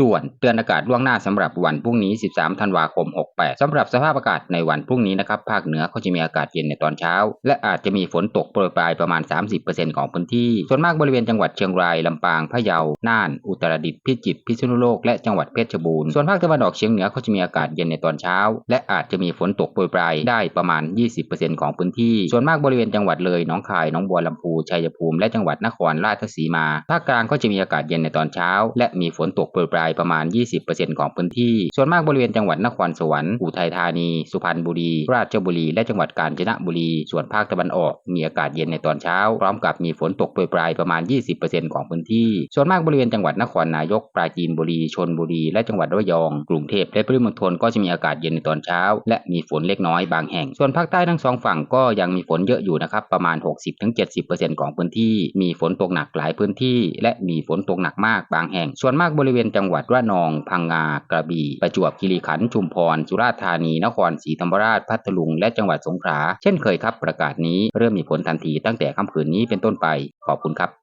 ด่วนเตือนอากาศล่วงหน้าสำหรับวันพรุ่งนี้ 13 ธันวาคม 68สำหรับสภาพอากาศในวันพรุ่งนี้นะครับ ภาคเหนือก็จะมีอากาศเย็นในตอนเช้า และอาจจะมีฝนตกโปรยปลายประมาณ 30%ของพื้นที่ ส่วนมากบริเวณจังหวัดเชียงราย ลำปาง พะเยา น่าน อุตรดิตถ์ พิจิตร พิษณุโลก และจังหวัดเพชรบูรณ์ ส่วนภาคตะวันออกเฉียงเหนือก็จะมีอากาศเย็นในตอนเช้า และอาจจะมีฝนตกโปรยปลายได้ประมาณ 20%ของพื้นที่ ส่วนมากบริเวณจังหวัดเลย หนองคาย หนองบัวลำพูชัยภูมิ และจังหวัดนครราชสีมา ภาคกลางก็จะมีอากาศเย็นในตอนเช้า และมีฝนตกโปรยปลายประมาณ 20%ของพื้นที่ ส่วนมากบริเวณจังหวัดนครสวรรค์อุทัยธานี สุพรรณบุรี ราชบุรี และจังหวัดกาญจนบุรี ส่วนภาคตะวันออก มีอากาศเย็นในตอนเช้า พร้อมกับมีฝนตกโปรยปลายประมาณ 20%ของพื้นที่ ส่วนมากบริเวณจังหวัดนครนายก ปราจีนบุรีชลบุรี และจังหวัดระยอง กรุงเทพและปริมณฑลก็จะมีอากาศเย็นในตอนเช้า และมีฝนเล็กน้อยบางแห่ง ส่วนภาคใต้ทั้งสองฝั่งก็ยังมีฝนเยอะอยู่นะครับ ประมาณ 60-70%ของพื้นที่ มีฝนตกหนักหลายพื้นที่ และมีฝนตกหนักมากบางแห่ง ส่วนมากบริเวณจังหวัดระนอง พังงา กระบี่ ประจวบคีรีขันธ์ ชุมพร สุราษฎร์ธานี นครศรีธรรมราช พัทลุง และจังหวัดสงขลา เช่นเคยครับ ประกาศนี้เริ่มมีผลทันทีตั้งแต่ค่ำคืนนี้เป็นต้นไป ขอบคุณครับ